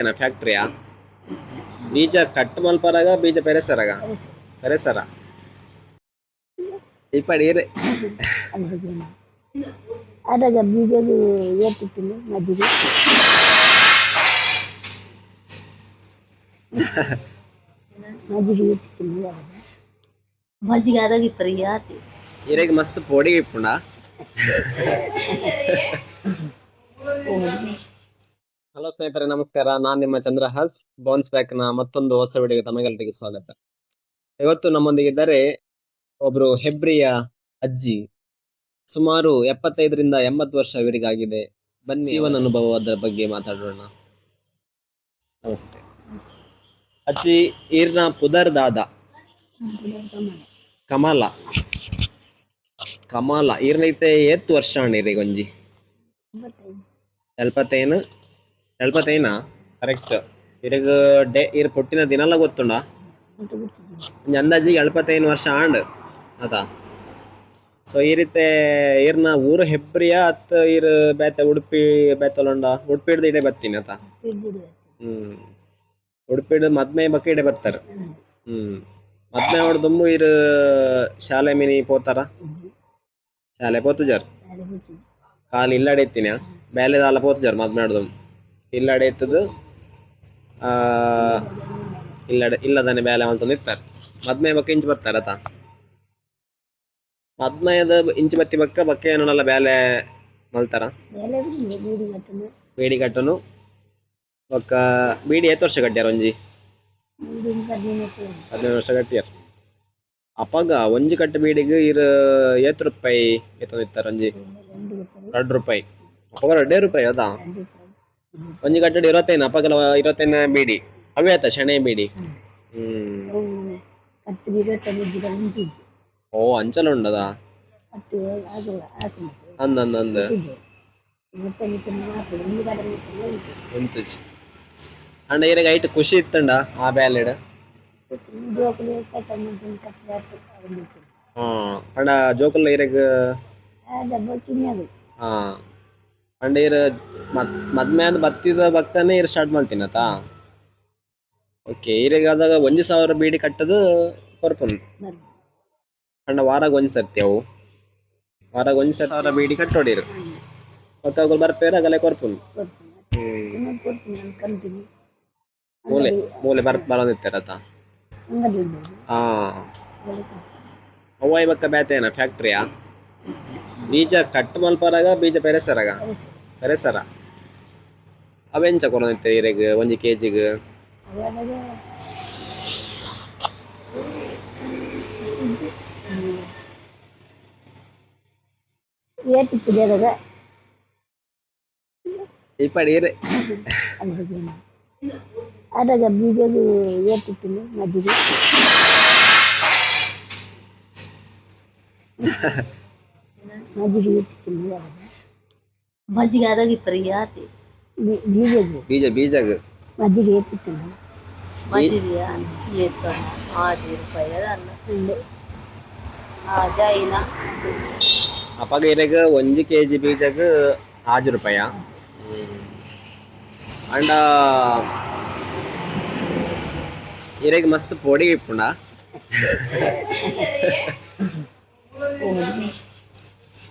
ಫ್ಯಾಕ್ಟ್ರಿಯಾ ಬೀಜ ಕಟ್ ಮಲ್ಪರಾಗ ಬೀಜ ಪೆರೆಸರಾಗ ಪೆರೆಸರ ಇಪ್ಪಡಿ ಇರೆ ಅದಾಗ ಬೀಜದು ಏರ್ತಿತ್ತು ಮಜ್ಜಿಗೆ ಮಜ್ಜಿಗೆ ಏರ್ತಿತ್ತು ಅದಾಗ ಮಜ್ಜಿಗೆ ಆದಾಗ ಇಪ್ಪರಿ ಆತಿ ಇರೆಗ್ ಮಸ್ತ್ ಪೋಡಿಗೆ ಇಪ್ಪುಂಡ ಹಲೋ ಸ್ನೇಹಿತರೆ ನಮಸ್ಕಾರ. ನಾನ್ ನಿಮ್ಮ ಚಂದ್ರಹಾಸ್. ಬೌನ್ಸ್ ಬ್ಯಾಕ್ನ ಮತ್ತೊಂದು ಹೊಸ ವಿಡಿಯೋಗೆ ತಮಗೆಲ್ಲರಿಗೆ ಸ್ವಾಗತ. ಇವತ್ತು ನಮ್ಮೊಂದಿಗಿದ್ದಾರೆ ಒಬ್ರು ಹೆಬ್ರಿಯ ಅಜ್ಜಿ. ಸುಮಾರು ಎಪ್ಪತ್ತೈದರಿಂದ ಎಂಬತ್ತು ವರ್ಷ ಇವರಿಗಾಗಿದೆ. ಬನ್ನಿ ಜೀವನ ಅನುಭವದ ಬಗ್ಗೆ ಮಾತಾಡೋಣ. ನಮಸ್ತೆ. ಅಜ್ಜಿ ಈರ್ನ ಪುದರ್ ದಾದ. ಕಮಲ. ಕಮಲ. ಈರ್ನೈತೆ ಏತ್ ವರ್ಷ ಅಣ್ಣಿರಿ ಗೊಂಜಿ? ಎಲ್ಪತ್ತೈನು ಎಲ್ಪತ್ತೈನಾ ಕರೆಕ್ಟ್ ಇರಗ ಡೇ, ಇರ್ ಪುಟ್ಟಿನ ದಿನಲ್ಲ ಗೊತ್ತುಂಡ? ಅಂದಾಜಿಗೆ ಎಳ್ಪತ್ತೈನು ವರ್ಷ ಆಂಡ್ ಅದ ಸೊ ಈ ರೀತಿ ಇರ್ನ ಊರು ಹೆಬ್ರಿಯ ಅತ್ತ ಇರ್ ಬೇತೆ ಉಡುಪಿ ಬೇತಲೊಂಡ? ಉಡುಪಿ ಹಿಡ್ದು ಇಡೆ ಬತ್ತೀನಿ ಆತ. ಹ್ಮ್. ಉಡುಪಿ ಹಿಡ್ದು ಮದ್ಮೆ ಬಕ್ಕ ಇಡೆ ಬತ್ತಾರ. ಹ್ಮ್. ಮದ್ಮೆ ಹೊಡ್ದುಮ್ಮು ಇರ್ ಶಾಲೆ ಮಿನಿ ಪೋತಾರ? ಶಾಲೆ ಪೋತುಜಾರ್? ಕಾಲು ಇಲ್ಲಡೆ ಎತ್ತಿನ ಬೇಲೆ ದಾಲ ಪೋತುಜಾರ್ ಮದ್ಮೆ ಹೊಡ್ದು ಇಲ್ಲ ಎತ್ತದು ಇಲ್ಲಡೆ ಇಲ್ಲದನೆ ಬೇಲೆ ಅಂತಂದು ಇರ್ತಾರೆ. ಮದ್ಮಯ ಬಕ್ಕ ಇಂಚು ಬರ್ತಾರ ಆತ ಇಂಚು ಬತ್ತಿ ಬಕ್ಕ ಬಕ್ಕ ಏನಲ್ಲ ಬೇಲೆ ಮಲ್ತಾರ. ಬೇಡಿ ಕಟ್ಟನು. ಬೊಕ್ಕ ಬೀಡಿ ಏತ್ ವರ್ಷ ಕಟ್ಟ್ಯಾರ ಒಂಜಿ? ಹದಿನೈದು ವರ್ಷ ಕಟ್ಟ್ಯಾರ. ಅಪ್ಪಗ ಒಂಜಿ ಕಟ್ಟ ಬೀಡಿಗೆ ಇರ ಏತ್ ರೂಪಾಯಿ ಎತ್ತೊಂದಿತ್ತಾರ ಒಂಜಿ? ಎರಡು ರೂಪಾಯಿ. ಅಪ್ಪಾಗ ಎರಡೇ ರೂಪಾಯಿ ಅದಾ. ಒಂದು ಕಟ್ಟಡಿ ಇರುವತ್ತೈನ ಅಪಗಲ ಇರುವತ್ತೈನ ಬೀಡಿ. ಅವ್ಯಾತ ಶಣೆ ಬೀಡಿ? ಹ್ಮ್. ಓ ಅಂಚಲ ಉಂಡದ ಅಂದ ಅಂದ ಅಂದ. ಎಂತ ಅಣ್ಣ ಈಗ ಐಟ್ ಖುಷಿ ಇತ್ತಂಡ ಆ ಬ್ಯಾಲೆಡ್? ಹಾ ಅಣ್ಣ ಜೋಕಲ್ ಇರಗ ಹಾ. ಅಂಡ್ ಇರ್ ಮತ್ ಮದ್ಮೆ ಅಂದ್ ಬತ್ತಿದ ಬಕ್ತಾನೆ ಇರ್ ಸ್ಟಾರ್ಟ್ ಮಾಡ್ತೀನತ ಓಕೆ ಇರಿಗೆ ಆದಾಗ ಒಂಜಿ ಸಾವಿರ ಬೀಡಿ ಕಟ್ಟದು ಕೊರ್ಪುನ್. ಅಂಡ ವಾರಾಗ ಒಂಜಿ ಸರ್ತಿ ಅವು. ವಾರಾಗ ಒಂಜಿ ಸಾವಿರ ಬೀಡಿ ಕಟ್ಟೋಡಿರು. ಮತ್ತಾಗ ಬರ್ಪೇರ ಆಗಲೇ ಕೊರ್ಪುನ್. ಮೂಲೆ ಮೂಲೆ ಬರ್ ಬರೋದಿತ್ತಾರತ ಹಾ. ಅವ್ವ ಬಕ್ಕ ಬ್ಯಾತೇನ ಫ್ಯಾಕ್ಟ್ರಿಯಾ ಬೀಜ ಕಟ್ ಮಲ್ಪರಾಗ, ಬೀಜ ಪೆರೆಸರಾಗ Ada sara. Aben cakor nanti ireg onji kg ge. ಏಟ್ ಇತ್ತಿದೇರದ ಇಪ್ಪಡಿ ಇರೆ ಅದಾಗ ಬೀಜದು ಏಟ್ ಇತ್ತಿಲ್ಲ ಮಜ್ಜಿಗೆ ಮಜ್ಜಿಗೆ ಏಟ್ ಇತ್ತಿಲ್ಲ ಅದಾಗ ಮಜ್ಜಿಗೆ ಆದಾಗ ಇಪ್ಪರಿಗೆ ಆತಿ ಬೀಜ ಬೀಜ ಬೀಜಗ ಮಜ್ಜಿಗೆ ಏಪಿತ್ತಲ್ಲ ಮಜ್ಜಿಗೆ ಏಪ್ಪ ಆರು ರೂಪಾಯಿ ಅಲ್ಲ ಆ ಜೈನ ಅಪ್ಪಾಗ ಇರಾಗ ಒಂದು ಕೆ ಜಿ ಬೀಜಗ ಆರು ರೂಪಾಯ ಅಂಡ ಇರಾಗ ಮಸ್ತ್ ಪೊಡಿ ಇಪ್ಪುಂಡ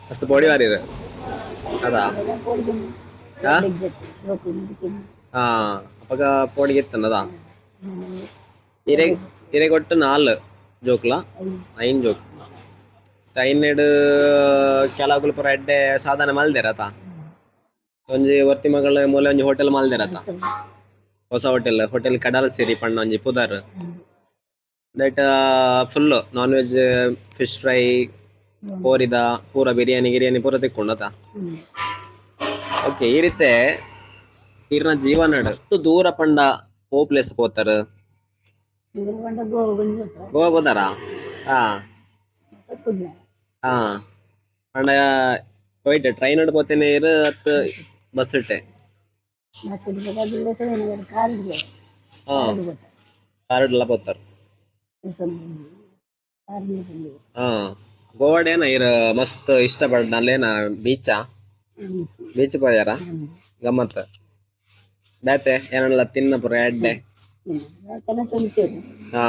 ಮಸ್ತ್ ಪೊಡಿ ವಾರಿರ ಅದಾ ಹಾ? ಹಾ ಅಪ್ಪಗ ಪೋಡಿಗೆ ಇತ್ತನ್ನದಾ ಇರೆಗ್ ಇರೆಗ್ ಒಟ್ಟು ನಾಲ್ ಜೋಕ್ಲ? ಐನ್ ಜೋಕ್. ಐನೆಡ್ ಕೆಲವುಗಳು ಪೂರ ಎಡ್ಡೆ ಸಾಧನ ಮಲ್ದೆರತ ಒಂಜಿ ವರ್ತಿ ಮಗಳ ಮೂಲೆ ಒಂಜಿ ಹೋಟೆಲ್ ಮಲ್ದೆರತ ಹೊಸ ಹೋಟೆಲ್ ಹೋಟೆಲ್ ಕಡಲ ಸಿರಿ ಪಣ್ಣ ಒಂಜಿ ಪುದರ್. That full non veg fish fry ಕೋರಿದ ಪೂರ ಬಿರಿಯಾನಿ ಗಿರಿಯಾನಿ ಪೂರ ತಿಕ್ಕೊಂಡತ? ಓಕೆ ಈ ರೀತಿ ಇರ್ನ ಜೀವನ ಅಷ್ಟು ದೂರ ಪಂಡ ಓ ಪ್ಲೇಸ್ ಹೋತಾರ ಗೋವಾ ಹೋದಾರ? ಹಾ. ಹಾ. ಪಂಡ ಹೋಯ್ಟ್ ಟ್ರೈನ್ ಅಡ್ಕೋತೇನೆ ಇರು ಅತ್ ಬಸ್ ಇಟ್ಟೆ. ಹಾ. ಕಾರ್ಡ್ ಎಲ್ಲ ಹೋಗ್ತಾರ ಹಾ. ಗೋವಾಡೇನ ಇರ ಮಸ್ತ್ ಇಷ್ಟ ಪಡ್ ಅಲ್ಲೇನ ಬೀಚಾ ಬೀಚ್ ಪೋಯಾರ ಗಮ್ಮತ್. ಬೇತೆ ಏನಲ್ಲ ತಿನ್ನ ಪುರ ಎಡ್ಡೆ ಹಾ.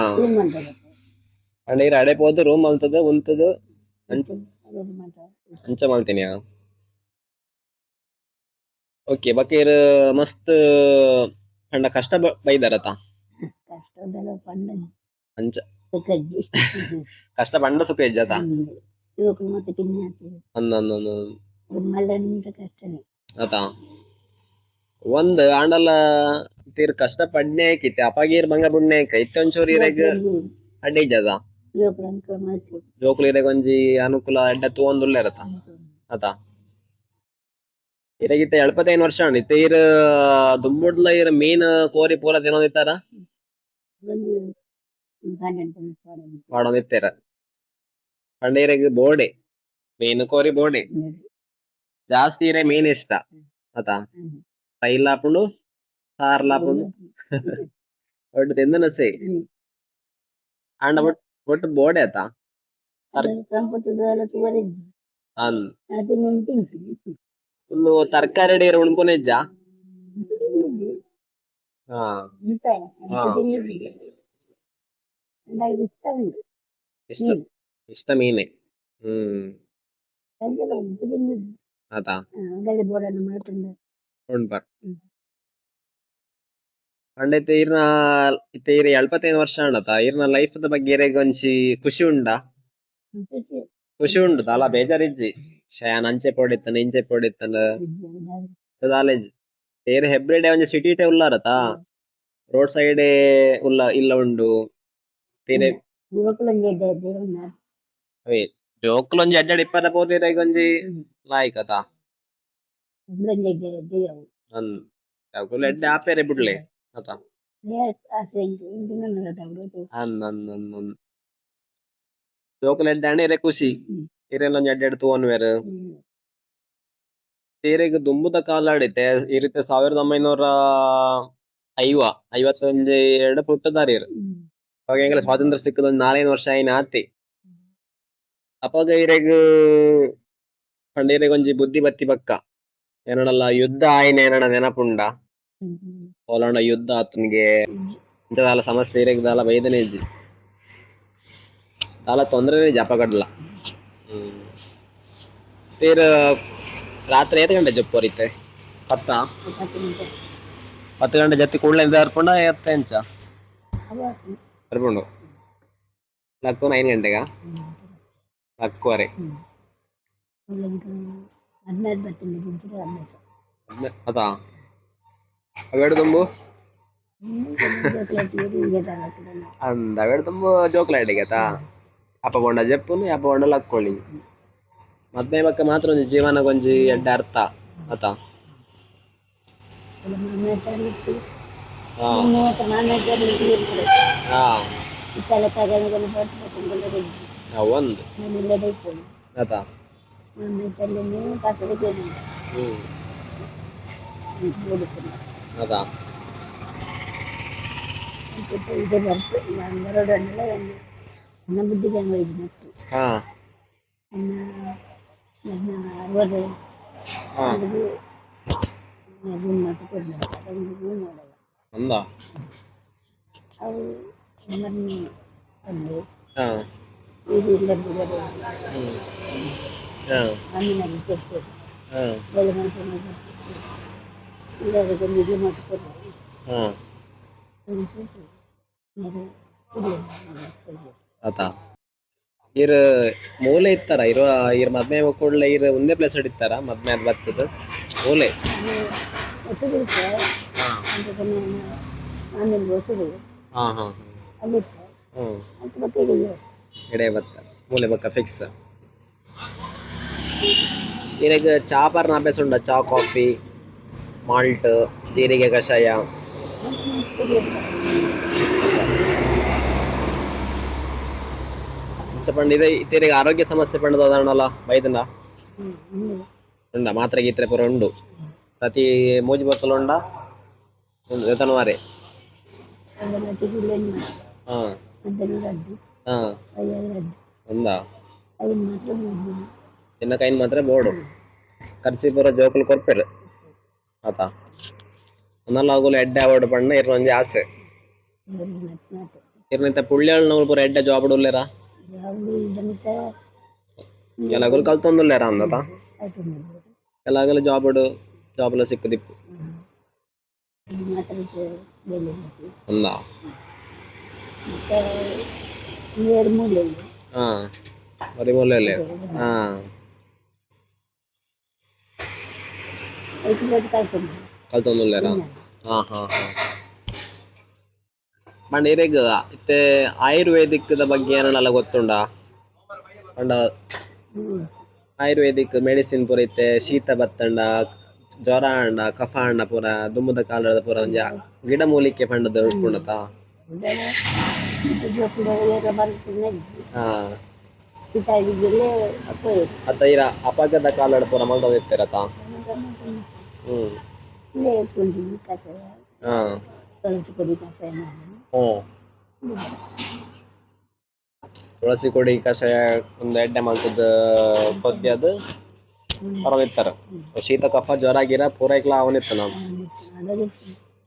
ಅಂಡ್ ಇರ ಅಡೆ ಪೋದು ರೂಮ್ ಅಲ್ತದ ಉಂತದು ಅಂಚ ಮಲ್ತೀನಿ ಓಕೆ ಬಕೀರ್ ಮಸ್ತ್ ಪಂಡ ಕಷ್ಟ ಬೈದಾರತ? ಅಂಚ ಕಷ್ಟ ಪಂಡ ಸುಖ ಇಜ್ಜಾತ ಇವಕ್ಕೆ ಮತ್ತೆ ಕಿನ್ನೆ ಹಾಕ್ತೀವಿ ಅಂದಂದು ಅದು ಮಳೆ ನಿಂತ ಕಷ್ಟನೇ. ಆತ ಒಂದ್ ಆಂಡಲ ತೀರ್ ಕಷ್ಟ ಪಡ್ನೆ ಕಿತ್ತೆ ಅಪಗೀರ್ ಮಂಗ ಬುಡ್ನೆ ಕೈತೊಂಚೂರಿ ಇರೆಗ್ ಅಡ್ಡೆ ಮಾಡ್ತೀವಿ. ಜೋಕುಲು ಇರೆಗ್ ಒಂಜಿ ಅನುಕೂಲ ಅಡ್ಡ ತೂವೊಂದುಲ್ಲ ಇರತ್ತ? ಆತ ಇರಗಿತ್ತ ಎಳ್ಪತ್ತೈದು ವರ್ಷ ಅಣ್ಣ ತೀರ್ ಇರ್ ಇರ ಇರ್ ಮೀನ್ ಕೋರಿ ಪೂರ ತಿನ್ನೋದಿತ್ತಾರ? ಒಂದು ಹನ್ನೆರಡು ಸಾವಿರ ಮಾಡೋದಿತ್ತಾರ ಪಂಡ ಇರೆಗ್ ಬೋಡೆ ಮೀನ್ ಕೋರಿ ಬೋಡೆ ಜಾಸ್ತಿ ಇರೆ ಮೀನ್ ಇಷ್ಟ ಆತ ಫ್ರೈ ಲಾಪುಂಡು ಸಾರ್ ಲಾಪುಂಡು ಒಟ್ಟು ತಿಂದನ ಸೇ ಆಂಡ ಒಟ್ ಒಟ್ಟು ಬೋಡೆ ಆತ ಸಂಪತ್ತದಲ್ಲ ಸುವರಿದ್ದು ಅನ್ ಅದು ನಾನು ತಿಂತೀನಿ ಫುಲ್ಲು ತರಕಾರಿ ಅಡಿಗೆ ಉಣ್ಕೊನಿಜ್ಜ ಹಾ ನನಗೆ ಇಷ್ಟ ಮೀನೆ. ಹ್ಮ್. ಮಾಡ್ಕೊಂಡು ಉಂಡ್ಬಾರ್ ಹ್ಮ್. ಪಂಡೈತೆ ಇರ್ನ ಇತ್ತೆ ಈರ ಎಳ್ಪತ್ತೈದು ವರ್ಷ ಉಂಡತ ಇರ್ನ ಲೈಫ್ ಬಗ್ಗೆ ಇರೆಗ್ ಒಂಜಿ ಖುಷಿ ಉಂಡ? ಖುಷಿ. ಖುಷಿ ಉಂಡು ತಾಲ ಬೇಜಾರಿಜ್ಜಿ. ಶಯಾನ್ ಅಂಚೆ ಪೋಡಿತ್ತನ ಇಂಚೆ ಪೋಡಿತ್ತನ ಕಾಲೇಜ್ ಬೇರೆ ಹೆಬ್ರಿಡೆ ಒಂಜಿ ಸಿಟಿ ಟೆ ಉಲ್ಲಾರತ ರೋಡ್ ಸೈಡ್ ಉಲ್ಲ ಇಲ್ಲ ಉಂಡು. ತೀರೆ ಅವೇ ಜೋಕುಲು ಒಂಜಿ ಅಡ್ಡಾಡಿ ಇಪ್ಪದ ಪೋದಿರ ಒಂಜಿ ಲಾಯಿ ಕಥಾ ಅನ್ ಜೋಕುಲು ಎಡ್ಡೆ ಆಪೇರೆ ಬಿಡ್ಲೆ ಕಥಾ ಅನ್ ಅನ್ ಅನ್ ಅನ್ ಜೋಕುಲು ಎಡ್ಡೆ ಖುಷಿ. ಇರೆಲ್ಲ ಒಂಜಿ ಅಡ್ಡಾಡಿ ತೂವನ್ವೇರ್. ತೀರೆಗ್ ದುಂಬುದ ಕಾಲ ಆಡಿತೆ ಈ ರೀತಿ ಸಾವಿರದ ಒಂಬೈನೂರ ಐವ ಐವತ್ತೊಂದು ಎರಡು ಪುಟ್ಟದಾರಿ ಅವಾಗ ಹೆಂಗಲ್ಲ ಸ್ವಾತಂತ್ರ್ಯ ಸಿಕ್ಕದ ಒಂದು ನಾಲ್ಕೈದು ವರ್ಷ ಆಯ್ನ ಆತಿ? ಅಪಾಗ ಇರೆಗ್ ಪಂಡ ಇರೆಗ್ ಒಂಜಿ ಬುದ್ಧಿ ಬತ್ತಿ ಬಕ್ಕ ಏನಡಲ್ಲ ಯುದ್ಧ ಆಯ್ನ ಏನಡ ನೆನಪುಂಡ? ಪೋಲಾಂಡ ಯುದ್ಧ ಆತನಿಗೆ. ಇಂಥದಲ್ಲ ಸಮಸ್ಯೆ ಇರೆಗ್ ದಾಲ ಬೈದನೆ ಇಜ್ಜಿ ದಾಲ ತೊಂದ್ರೆ ಜಪಗಡ್ಲ ತೀರ ರಾತ್ರಿ ಏತ್ ಗಂಟೆ ಜಪ್ಪು ಹೊರಿತೆ? ಪತ್ತ ಪತ್ತು ಗಂಟೆ. ಜತ್ತಿ ಕೂಡಲೇ ಅರ್ಪಣ ಎತ್ತ ಎಂಚ? ಅರ್ಪುಂಡು ಲಕ್ಕು ನೈನ್ ಗಂಟೆಗ ಲಕ್ಕುವರೆ ಹನ್ನೆರಡು ಬರ್ತೇನೆ ಗಿಂಚಿರ ಹನ್ನೆರಡು ಅದಾ ಅವೇಡು ತುಂಬು ಅಂದ ಅವೇಡು ತುಂಬು ಜೋಕ್ಲಾಟಿಗೆ ಆತಾ ಅಪ್ಪ ಬೊಂಡ ಜಪ್ಪುನು ಅಪ್ಪ ಬೊಂಡ ಲಕ್ಕೊಳ್ಳಿ ಮದ್ಮೆ ಬಕ್ಕ ಮಾತ್ರ ಒಂಜಿ ಜೀವನ ಒಂಜಿ ಎಡ್ಡ ಅರ್ಥ ಆತ ಹಾ ಹಾ ಇತ್ತೆಲ್ಲ ತಗೊಂಡು ಬರ್ತೀನಿ ಹಾ, ಒಂದು ಮನೆಯಲ್ಲೇ ಬೈಕೊಳ್ಳಿ ಆತ ನನ್ನ ತಲೆನೇ ಪಾತ್ರೆ ಕೇಳಿ ಹ್ಮ್ ಓಡುತ್ತೇನೆ ಅದ ಇದು ಬರ್ತು ನಾನು ಬರೋಡನ್ನೆಲ್ಲ ಒಂದು ನನ್ನ ಬುದ್ಧಿಗೆ ಮಾಡಿದ್ದು ಮತ್ತು ಹಾ ನನ್ನ ನನ್ನ ಅರವತ್ತು ಹಾ ಅದು ಅದು ಮಾತು ಕೊಡಲಿಲ್ಲ ಅದೊಂದು ನೋಡಲ್ಲ ಅಂದ? ಅವರು ನಮ್ಮನ್ನು ತಂದು ಹಾ. ಹಾ. ಮಣ್ಣಿನಲ್ಲಿ ಕೊಡ್ತೇವೆ ಹಾ. ಬೆಳೆ ಹಾ. ಆತ. ಇರ್ ಮೂಲೆ ಇತ್ತಾರ ಇರೋ ಇರ್ ಮದ್ಮೆ ಕೂಡಲೇ ಇರ ಒಂದೇ ಪ್ಲೇಸ್ ಇಡ್ತಾರ ಮದ್ಮೆ ಅದ್ ಬರ್ತದ ಮೂಲೆ ಹಾ ಹಾ ಅಲ್ಲಿತ್ತು ಅಂತ ಗೊತ್ತಿಲ್ಲ ಎಡೆ ಬತ್ತ ಮೂಲೆ ಬಕ್ಕ ಫಿಕ್ಸ್ ಈಗ ಚಾ ಪಾರ್ನ ಅಭ್ಯಾಸ ಉಂಟ? ಚಾ ಕಾಫಿ ಮಾಲ್ಟ್ ಜೀರಿಗೆ ಕಷಾಯ? ಪಂಡ ಇದೆ ಇತ್ತೀರಿಗೆ ಆರೋಗ್ಯ ಸಮಸ್ಯೆ ಪಂಡದ ಅದಾಣಲ್ಲ ಬೈದನ ಉಂಡ ಮಾತ್ರೆ ಗೀತ್ರೆ ಪೂರ ಉಂಡು ಪ್ರತಿ ಮೂಜಿ ಬತ್ತಲು ಉಂಡ ಉಂಡು ಎತನವಾರೆ ಅದೆಲ್ಲ ತಿರುಗಿ ಹಾ ಅದನ್ನು ರದ್ದು ಹಾ ಐದು ರದ್ದು ಒಂದಾ ಐದು ಮಾತ್ರ ಮೂರು ತಿನ್ನ ಕೈನ್ ಮಾತ್ರ ಬೋರ್ಡು ಖರ್ಚಿ ಪೂರ ಜೋಕುಲು ಕೊರ್ಪೆರ್ ಆತ ಒಂದಲ್ಲ ಹೋಗಲು ಎಡ್ಡೆ ಅವಾರ್ಡ್ ಪಂಡ ಇರ್ನೊಂಜಿ ಆಸೆ ಇರ್ನಂತ ಪುಳ್ಳಿಯಲ್ ನಾವು ಪೂರ ಎಡ್ಡೆ ಜಾಬ್ ಉಳ್ಳೇರ ಯಾವುದು ಇದನ್ನಿತ ಕೆಲಗಲು ಕಲ್ತೊಂದುಲ್ಲೇರ ಅಂದತ ಆಯ್ತು ಕೆಲಗಲು ಜಾಬ್ ಜಾಬ್ ಎಲ್ಲ ಸಿಕ್ಕದಿಪ್ಪು ಮಾತ್ರ ಬೆಲೆ ಮತ್ತೆ ಮೂಲೆ ಇದೆ. ಹಾ ಬರೀ ಹಾ. ಐದು ಹಾ ಹಾ ಹಾ. ಪಂಡ ಇರೆಗ್ ಇತ್ತೆ ಆಯುರ್ವೇದಿಕ್ದ ಬಗ್ಗೆ ಏನಲ್ಲ ಗೊತ್ತುಂಡ? ಪಂಡ ಆಯುರ್ವೇದಿಕ್ ಮೆಡಿಸಿನ್ ಪೂರ ಇತ್ತೆ ಶೀತ ಬತ್ತಂಡ? ಜ್ವರ ಅಂಡ ಕಫ ಅಂಡ ಪೂರ, ದುಮ್ಮದ ಕಾಲದ ಪೂರ ಒಂಜ ಪಂಡದ ಬರ್ತದೆ ಹಾ. ಪಿತಾಯಿಗೆಲ್ಲೇ ಅಪ್ಪ ಅತ್ತ ಇರ ಅಪಗದ ಕಾಲದ ಪೂರ ಮಲ್ದ ಇರ್ತಿರತ? ಹ್ಮ್. ಹಾ. ತುಳಸಿ ಕೊಡಿ ಕಷಾಯ ಒಂದು ಎಡ್ಡೆ ಮಲ್ತದ ಕೊದ್ಯದು ಹೊರದಿತ್ತಾರ ಶೀತ ಕಫ ಜ್ವರ ಗಿರ ಪೂರೈಕ್ಲ ಅವನಿತ್ತ ನಾವು ಅದಾಗೆ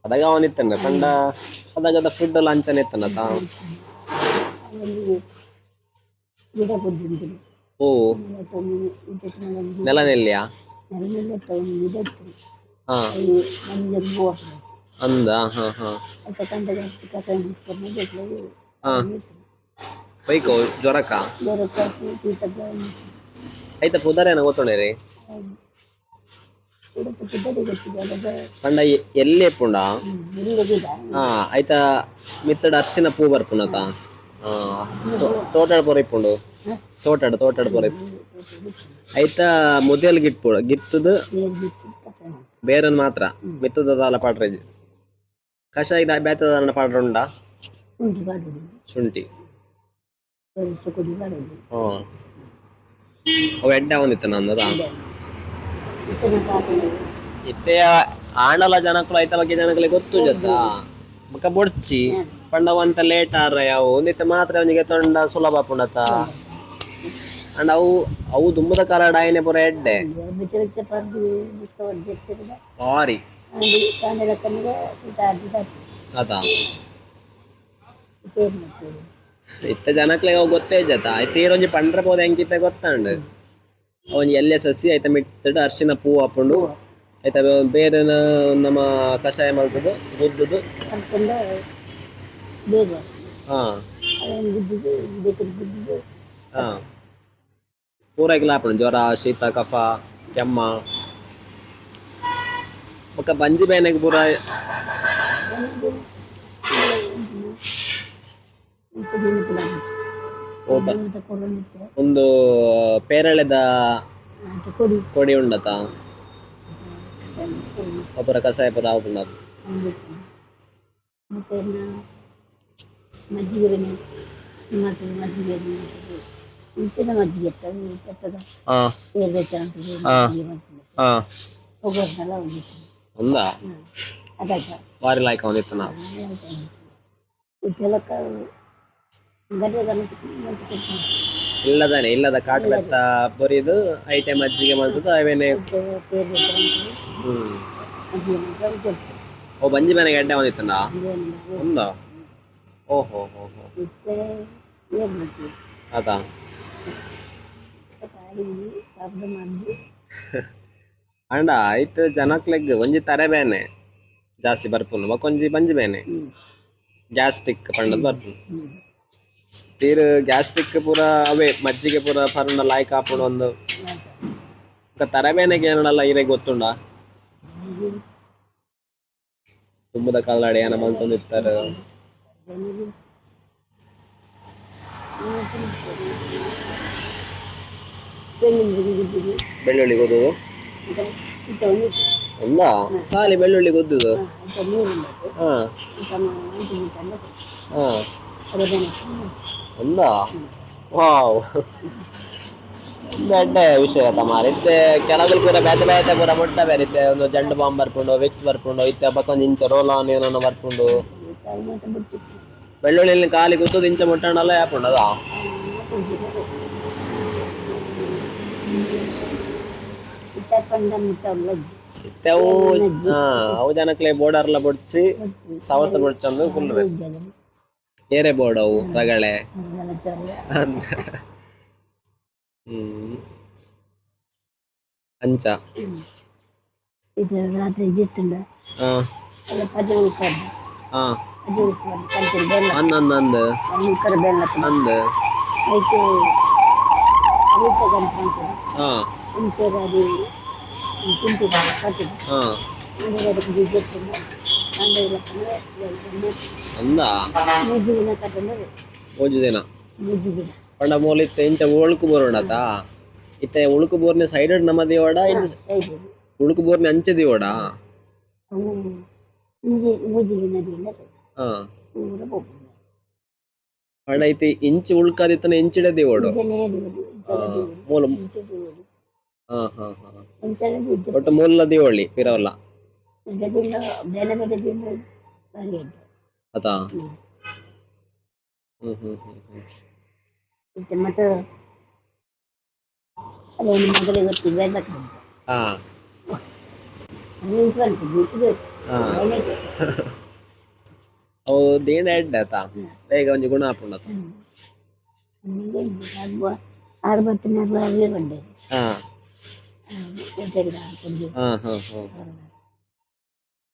ಅದಾಗ ಅವನಿತ್ತನ. ಕಂಡ ಅದಾಗದ ಫುಡ್ ಲಂಚನ್ ಇತ್ತನ ತಾ ಓ ನೆಲನೆಲ್ಲಿಯ ಹಾ. ಅಂದ ಹಾ ಹಾ. ಹಾ. ಬೈಕೋ ಜ್ವರಕ್ಕ? ಆಯ್ತಾ ಪುದರೇನ ಗೊತ್ತೊಂಡೇರಿ ಎಲ್ಲಿ ಪುಂಡ ಎಲ್ಲ ಗಿಡ ಹಾ ಐತ ಮಿತ್ತಡ ಅರ್ಶಿನ ಪೂ ಬರ್ಪುನತ ಹಾ ತೋಟಡ್ ಪೊರೆ ಇಪ್ಪುಂಡು. ತೋಟಡ್ ತೋಟಡ್ ಪೂರ ಐತ ಮುದಿಯಲ್ ಗಿಟ್ಪುಡ ಗಿತ್ತದು ಬೇರನ್ ಮಾತ್ರ. ಮಿತ್ತದ ದಾಲ ಪಾಡ್ರೆ ಕಷಾಯ ಬೇತದ ಪಾಡ್ರ ಉಂಡ? ಶುಂಠಿ. ಸ್ವಲ್ಪ ಕುಡಿ ಬಾಡುದು ಹ್ಮ್ ಅವು ಎಡ್ಡೆ ಅವನಿತ್ತ ನಂದದ ಇತ್ತನ ಕಾಪಲ್ಲಿ ಇತ್ತೆ ಆಂಡಲ ಜನಕ್ಕಲು ಐತ ಬಗ್ಗೆ ಜನಕ್ಕಲೆ ಗೊತ್ತು ಜತ್ತ ಬೊಕ ಬೊಡ್ಚಿ ಪಂಡವಂತ ಲೇಟ್ ಆರ ಯಾವು ಒಂದಿತ್ತ ಮಾತ್ರ ಅವನಿಗೆ ತೊಂಡ ಸುಲಭ ಪುಂಡತ ಅಂಡ್ ಅವು ಅವು ದುಂಬದ ಕಾಲ ಡಾಯನೆ ಪುರ ಎಡ್ಡೆ ಬಿಚ್ಚ ಬಿಚ್ಚ ಪರ್ದು ಬಿಚ್ಚ ಒಡ್ಜೆತ್ತಿರದ ಭಾರಿ ಅಂಡಿ ಕಾಂಡೆಲ ಕಣ್ಣಿಗೆ ಊಟ ಆಡಿದ ಅದ ಪೇರ್ ಮಾಡ್ತೀವಿ ಇತ್ತ ಜನಕ್ಲೆ ಅವು ಗೊತ್ತೇ ಇದ್ದ ಆಯ್ತು ಈರೊಂಜಿ ಪಂಡ್ರ ಪೋದ ಹೆಂಗಿತ್ತ ಗೊತ್ತಾಂಡ್ ಅವನ್ ಎಲ್ಲೆ ಸಸಿ ಆಯ್ತ ಮಿಟ್ಟದ ಅರ್ಶಿನ ಪೂ ಹಾಕೊಂಡು ಆಯ್ತ ಬೇರೆ ನಮ್ಮ ಕಷಾಯ ಮಾಡ್ತದ ಗುದ್ದದು ಅಂದ್ಕೊಂಡ ಬೇಗ ಹಾ ಹಾಪುಂಡು ಜ್ವರ ಶೀತ ಕಫ ಕೆಮ್ಮ ಬೊಕ್ಕ ಬಂಜಿ ಬೇನೆಗ್ ಪೂರ ಒಂದು ಇಂಥ ನೆನಪಿಲ್ಲ ಓಟ ಅಂತ ಕೊಳ್ಳಿತ್ತೆ ಒಂದು ಪೇರಳೆದ ಅಂತ ಕೊಡಿ ಕೊಡಿ ಉಂಡತ? ಒಬ್ಬರ ಕಷಾಯ ಪುರ ಹಾಪುಂಡ ಅಂದಿತ್ತು ಮತ್ತೆ ಮಜ್ಜಿಗೆ ಮತ್ತೆ ಮಜ್ಜಿಗೆ ಇಂಚಿನ ಮಜ್ಜಿಗೆ ಇರ್ತದೆ ಕೆಟ್ಟದ ಹಾ ಸೇರ್ ಬೇಕಾಗ್ತದೆ ಹಾ. ಮಜ್ಜಿಗೆ ಮಾಡ್ತದೆ ಹಾ ಹೋಗೋದ್ನೆಲ್ಲ ಒಂದಿತ್ತು ಒಂದ ಹಾಂ ಅದಾಯ್ತು ವಾರಿ ಲಾಯ್ಕ ಇಲ್ಲದಾನೆ ಇಲ್ಲದ ಕಾಟು ಬೆತ್ತ ಬರಿದು ಐಟಮ್ ಅಜ್ಜಿಗೆ ಮಾಡ್ತದ ಅವೇನೆ ಓ ಬಂಜಿ ಮನೆಗೆ ಒಂದಿತ್ತನ ಇದೇನಿಲ್ಲ ಒಂದ? ಓಹೋ ಹೋ ಅದಾ? ಅಂಡ ಐತ್ ಜನಕ್ಲೆಗ್ ಒಂಜಿ ತರೆ ಬೇನೆ. ಜಾಸ್ತಿ ಬರ್ಪುನು ಬಕೊಂಜಿ ಬಂಜಿ ಬೇನೆ. ಗ್ಯಾಸ್ಟಿಕ್ ಪಂಡದ್ ಬರ್ಪುನು ತೀರ್ ಗ್ಯಾಸ್ಟ್ರಿಕ್ ಪೂರ ಅವೇ ಮಜ್ಜಿಗೆ ಪೂರ ಪರ್ನ ಲಾಯ್ಕ್ ಹಾಪುಡು ಒಂದು. ಬೊಕ ತರೆ ಬೇನೆಗೆ ಏನಲ್ಲ ಇರೆ ಗೊತ್ತುಂಡ ತುಂಬದ ಕಾಲಾಡಿ ಏನ ಮಲ್ತೊಂದಿರ್ತಾರ ಇರ್ತಾರ ಬೆಳ್ಳುಳ್ಳಿ ಗೊದ್ದು ಅಲ್ಲ ಖಾಲಿ ಬೆಳ್ಳುಳ್ಳಿ ಗೊದ್ದುದು ಹಾ. ಹಾ. ಒಂದ ವಾವ್. ದೊಡ್ಡ ವಿಷಯ ತಮಾರ. ಇತ್ತೆ ಕೆಲವು ಪೂರ ಬೇತೆ ಬೇತೆ ಪೂರ ಮುಟ್ಟ ಬೇರೆ ಇತ್ತೆ ಒಂದು ಜಂಡು ಬಾಂಬ್ ಬರ್ಪುಂಡು ವಿಕ್ಸ್ ಬರ್ಪುಂಡು ಇತ್ತೆ ಬಕ್ಕೊಂದು ಇಂಚ ರೋಲಾನ್ ಏನೋ ಬರ್ಪುಂಡು ಬೆಳ್ಳುಳ್ಳಿ ಕಾಲಿ ಗುತ್ತದ ಇಂಚ ಮುಟ್ಟಂಡಲ್ಲ ಯಾಪುಂಡು ಇತ್ತೆವು ಹಾ ಅವು ಜನಕ್ಲೆ ಬೋರ್ಡರ್ಲ ಬೊಡ್ಚಿ ಸವಸ ಬೊಡ್ಚಂದು ಫುಲ್ ಬೇರೆ ಬೋರ್ಡ್ ಅವು ರಗಳೆ ಹ್ಮ್ ಅಂಚ ಇದು ರಾತ್ರಿ ಇದ್ದಿತ್ತುಂಡ ಅಂದು ಅಂದು ಐತೆ ಅಮಿತ ಕಂಪ್ಲೀಟ್ ಹಾ ಇಂಚೆ ಅದು ಕುಂತಿದ್ದಾರೆ ಕಟ್ಟಿದ್ದು ಹಾಂ ಅದಕ್ಕೆ ಇದ್ದಿತ್ತು ಅಂದ? ಮೂಜು ದಿನ. ಪಂಡ ಮೂಲ ಇತ್ತೆ ಇಂಚ ಉಳುಕು ಬೋರ್ಡತ ಇತ್ತೆ ಉಳುಕು ಬೋರ್ನೆ ಸೈಡ್ ನಮ್ಮ ದೇವಡ ಇಂಚ ಉಳುಕು ಬೋರ್ನೆ ಅಂಚ ದೇವಡ ಪಂಡ ಐತಿ ಇಂಚು ಉಳ್ಕಾದಿತ್ತನ ಇಂಚಿಡ ದೇವಡು ಮೂಲ ಹಾ ಹಾ ಹಾ. ಒಟ್ಟು ಮೂಲ ದೇವಳ್ಳಿ ಪಿರವಲ್ಲ ಗದಿಂದ ಬೇರೆ ಬೇರೆ ದಿಂದ ಬಾರಿ ಇದೆ ಆತಾ ಹ್ಮ್. ಹ್ಮ್ ಹ್ಮ್ ಹ್ಮ್ ಹ್ಮ್ ಮತ್ತೆ ಮತ್ತೆ ಅದೇನು ಮೊದಲೇ ಗೊತ್ತಿಲ್ಲ ಬೆಲ್ಲ ಹಾ ಅದು ಬಂತು ಬಿಟ್ಟು ಹಾ ಅವು ದೇಣ ಎಡ್ಡೆ ಆತಾ ಬೇಗ ಒಂಜಿ ಗುಣ ಹಾಪುಂಡತ ಆರು ಬತ್ತಿನ ಅವೇ ಬಂಡೆ ಹಾ ಗೊತ್ತಿಲ್ಲ ಹಾಕೊಂಡು ಹಾ ಹಾ ಹಾ ಗೊತ್ತಿಲ್ಲ ಆತಾ ಅಲ್ಲೂ ಮುಚ್ಚಿಲ್ಲ ಹಾ ಹಾ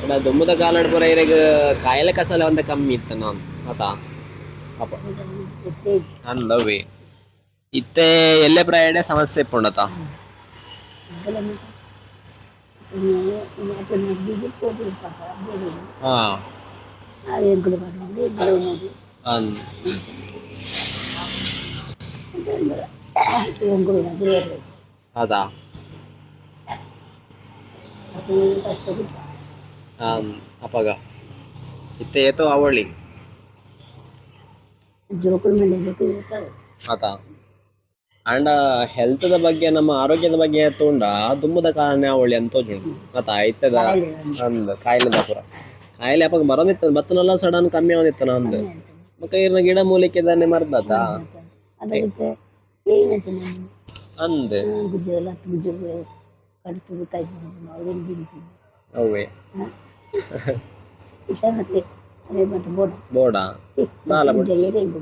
ಅಣ್ಣ ದುಮ್ಮದ ಕಾಲ ಪುರ ಇರೆಗ್ ಕಾಯಿಲೆ ಕಸಲ ಒಂದ ಕಮ್ಮಿ ಇತ್ತ ನಾನು ಆತಾ ಅಪ್ಪ ಗೊತ್ತೇ ಅಂದವಿ ಇತ್ತೆ ಎಲ್ಲೆ ಪ್ರಾಯಡೆ ಅವಳಿ ಜೋಕುಲ್ ಮೇಲೆ ಜೋಕುಲ್ ಇರ್ತಾವೆ ಆತ ಅಂಡ ಹೆಲ್ತ್ದ ಬಗ್ಗೆ ನಮ್ಮ ಆರೋಗ್ಯದ ಬಗ್ಗೆ ತೊಂಡ ದುಮ್ಮದ ಕಾರಣ ಅವಳಿ ಅಂತ ತೋಜುಂಡು ಆತ ಅಂದ ಕಾಯಿಲೆ ಪುರ ಕಾಯಿಲೆ ಅಪಗ ಬರೋದಿತ್ತ ಬತ್ತನಲ್ಲ ಸಡನ್ ಕಮ್ಮಿ ಆಗಿತ್ತ ಅಂದ ಮಕ್ಕ ಇರ್ನ ಗಿಡ ಮೂಲಿಕೆ ದಾನೆ ಮರ್ದಾತ ಅಂದ ಅವೇ ಇಷ್ಟ ಮತ್ತೆ ಅದೇ ಮತ್ತೆ ಬೋಡ ಬೋಡ ನಾಲ ಬಿಡ್ಸಿ. ಜೈಯರೇ ಇದು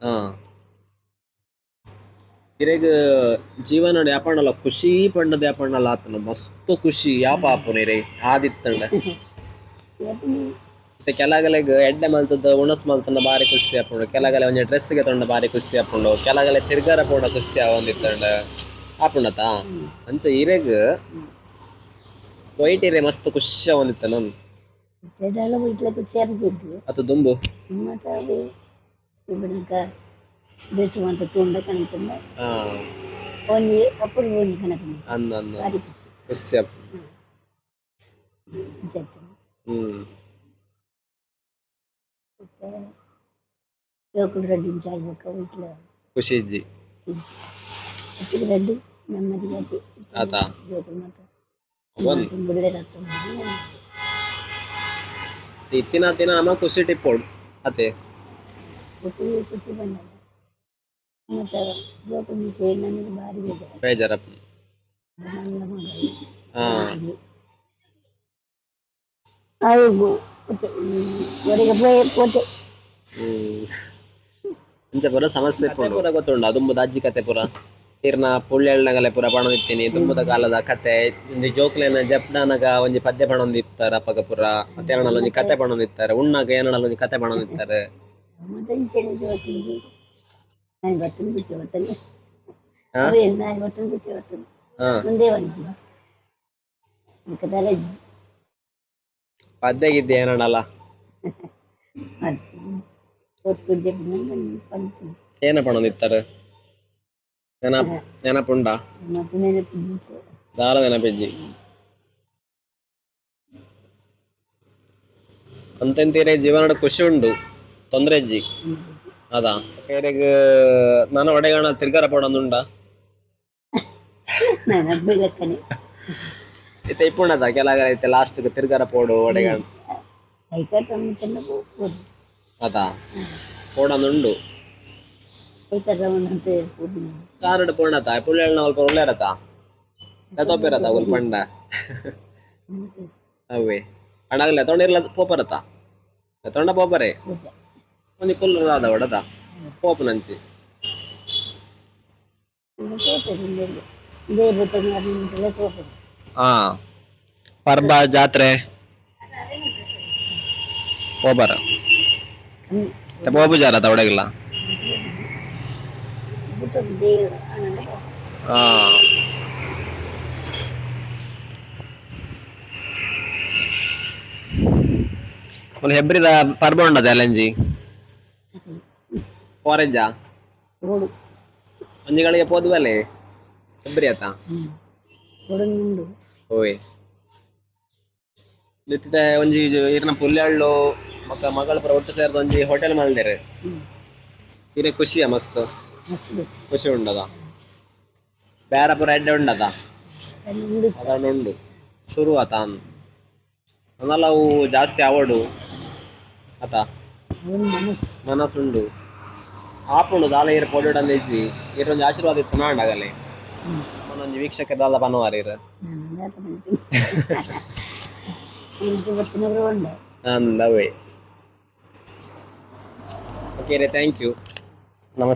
ಹಾ. ಇರೆಗ್ ಜೀವನಡ್ ಖುಷಿ ಪಣ್ಣದ ಯಾಪಣ್ಣಲ್ಲ ಆತನ ಮಸ್ತ್ ಖುಷಿ ಯಾಪ ಆಪುನ ಇರೆ ಆದಿತ್ತಂಡ ಮತ್ತೆ ಕೆಲಗಲೆಗ್ ಎಡ್ಡೆ ಮಲ್ತದ ಉಣಸ್ ಮಲ್ತನ ಬಾರಿ ಖುಷಿ ಆಪುಂಡು ಕೆಲಗಲೆ ಒಂಜಿ ಡ್ರೆಸ್ಗೆ ತೊಂಡ ಬಾರಿ ಖುಷಿ ಆಪುಂಡು ಕೆಲಗಲೆ ತಿರ್ಗಾರ ಪೋಣ ಖುಷಿ ಆವೊಂದಿತ್ತಂಡ ಆಪುಂಡತ ಅಂಚ ಇರೆಗ್ ವೈಟ್ ಇರೆ ಮಸ್ತ್ ಖುಷಿ ಆವೊಂದಿತ್ತ ನಮ್ ಅದು ದುಂಬು. ఇప్పుడిక దేశం అంతా తూండ కనుకుందా ఓన్లీ అప్పుడు ఓన్లీ కనుకుందా అది లోకులు రెడ్డించాలి ఒక వీటిలో ఖుషిజీ ఇప్పుడు రెడ్డి నెమ్మదిగా జోకులు మాట్లాడు బిడ్డ రక్తం తిన తిన అమ్మ ఖుషి టిప్పుడు అతే ಕೊಟ್ಟಿಗೆ ಖುಷಿ ವಿಷಯ ನನಗೆ ಭಾರಿ ಹಾ ಸಮಸ್ಯೆ ಪೂರ ಗೊತ್ತುಂಡ ತುಂಬದ ಅಜ್ಜಿ ಕತೆ ಪೂರ ಇರ್ನ ಪುಳ್ಳೆಳ್ನಗಲೆ ಪೂರ ಪಣದಿತ್ತೀನಿ ಕಾಲದ ಕತೆ ಒಂಜಿ ಜೋಕ್ಲೆನ ಜಪ್ಡಾನಗ ಒಂಜಿ ಪದ್ಯ ಪಣೊಂದಿತ್ತಾರೆ ಅಪ್ಪಗ ಪೂರ. ಮತ್ತೆ ಒಂಜಿ ಕತೆ ಪಣೊಂದಿತ್ತಾರೆ. ಉಣ್ಣಗ ಏನಲ್ಲ ಒಂಜಿ ಕತೆ ಪಣೊಂದಿತ್ತಾರೆ. ಮತ್ತೆ ಚೆನ್ನ ಜೋಕಿಂದು ನಾನು ಬರ್ತೇನೆ ಬಿಟ್ಟು ಬರ್ತೇನೆ ಹಾ? ಅದೇ ನಾನು ಬರ್ತೇನೆ ಬಿಟ್ಟು ಬರ್ತೇನೆ ಹಾ ಮುಂದೆ ಬಂದು ಅದಕ್ಕೆ ತಲೆ ಪದ್ದೆಗಿದ್ದೆ ಏನಣ್ಣಲ್ಲ ಮಾಡ್ತೀನಿ ಒತ್ತು ಪಂಚು ಏನ ಪಣೊಂದಿತ್ತಾರೆ ನೆನಪ್ ನೆನಪುಂಡ ಮತ್ತೆ ನೆನಪಿದ್ದು ದಾರ ನೆನಪಿಜ್ಜಿ ಅಂತೆಂತೀರೆ ಜೀವನದ ಖುಷಿ ಉಂಡು ತೊಂದ್ರೆ ಇಜ್ಜಿ ಅದಾ? ಕೇರೆಗ್ ನಾನು ಒಡೆಗಾಣ ತಿರ್ಗಾರ ಪಡೊಂದುಂಡ ನೆನಪು ಲೆಕ್ಕನೆ. ಇತ್ತೆ ಇಪ್ಪುಂಡದ ಕೆಲಾಗ ಐತೆ ಲಾಸ್ಟ್ ತಿರ್ಗಾರ ಪೋಡು ಒಡೆಗಾಣ. ಕೈಕಟ್ಟನ್ನು ಚೆನ್ನ ಹೋಗ್ಬೋದು ಅದಾ? ಪೋಡೊಂದುಂಡು ಕೈಕಟ್ಟವನ್ನು ಹೋಗ್ಬೋದು ಕಾರಡ್ ಪೋಣತ ಪುಳ್ಳೆಳ್ನ ಅಲ್ಪ ಒಳ್ಳೆರತ ತೋಪಿರತ ಒಂದು ಪಂಡ? ಅವೇ ಪಂಡಗಲ್ಲ ತೊಂಡಿರ್ಲ ಪೋಪರತ ತೊಂಡ ಪೋಪರೆ? ಅದ ಒಡದ ಪೋಪು ನಂಚಿ ಇದೇ ಬರ್ತದೆ ಹೋಗ್ಬೋದು ಹಾ ಪರ್ಬ ಜಾತ್ರೆ. ಪೋಬರ ಪೋಬು ಜಾರತ ಒಡಗಿಲ್ಲ ಹಾ ಒಂದು ಹೆಬ್ರಿದ ಪರ್ಬ ಉಂಡದ ಅಲಂಜಿ ಪೋರೆಜ್ಜ ರೋಡು. ಪೋದ್ವಲೆ ಕೊಬ್ಬರಿ ಆತ ಉಂಡು ಓಯ್ ನಿತ್ತಿದ ಒಂಜಿ ಇರ್ನ ಪುಲ್ಯಾಳ್ಳು ಮಕ್ಕ ಮಗಳ ಪರ ಒಟ್ಟು ಸೇರ್ದ ಒಂಜಿ ಹೋಟೆಲ್ ಮಲ್ದೇರೆ. ಹ್ಞೂ ಇರೆ ಖುಷಿಯ ಮಸ್ತ್? ಮಸ್ತ್ ಖುಷಿ ಉಂಡದ? ಬೇರೆ ಪುರ ಎಡ್ಡೆ ಉಂಡದ? ಅಲ್ಲಿ ಉಂಡು. ಅದನ್ನು ಉಂಡು. ಶುರು ಆತ ಅನ್ನಲ್ಲ ಅವು ಜಾಸ್ತಿ ಅವಡು ಆತ? ಮನಸ್ಸುಂಡು. ಆಪುಂಡು ದಾಲ ಇರ ಪೊಡಿಡಂದ ಇಜ್ಜಿ ಇರೊಂದು ಆಶೀರ್ವಾದ ಇತ್ತು ನಾಂಡಾಗಲೆ ಒಂದೊಂದು ವೀಕ್ಷಕದಾದ ಥ್ಯಾಂಕ್ ಯು ನಾನು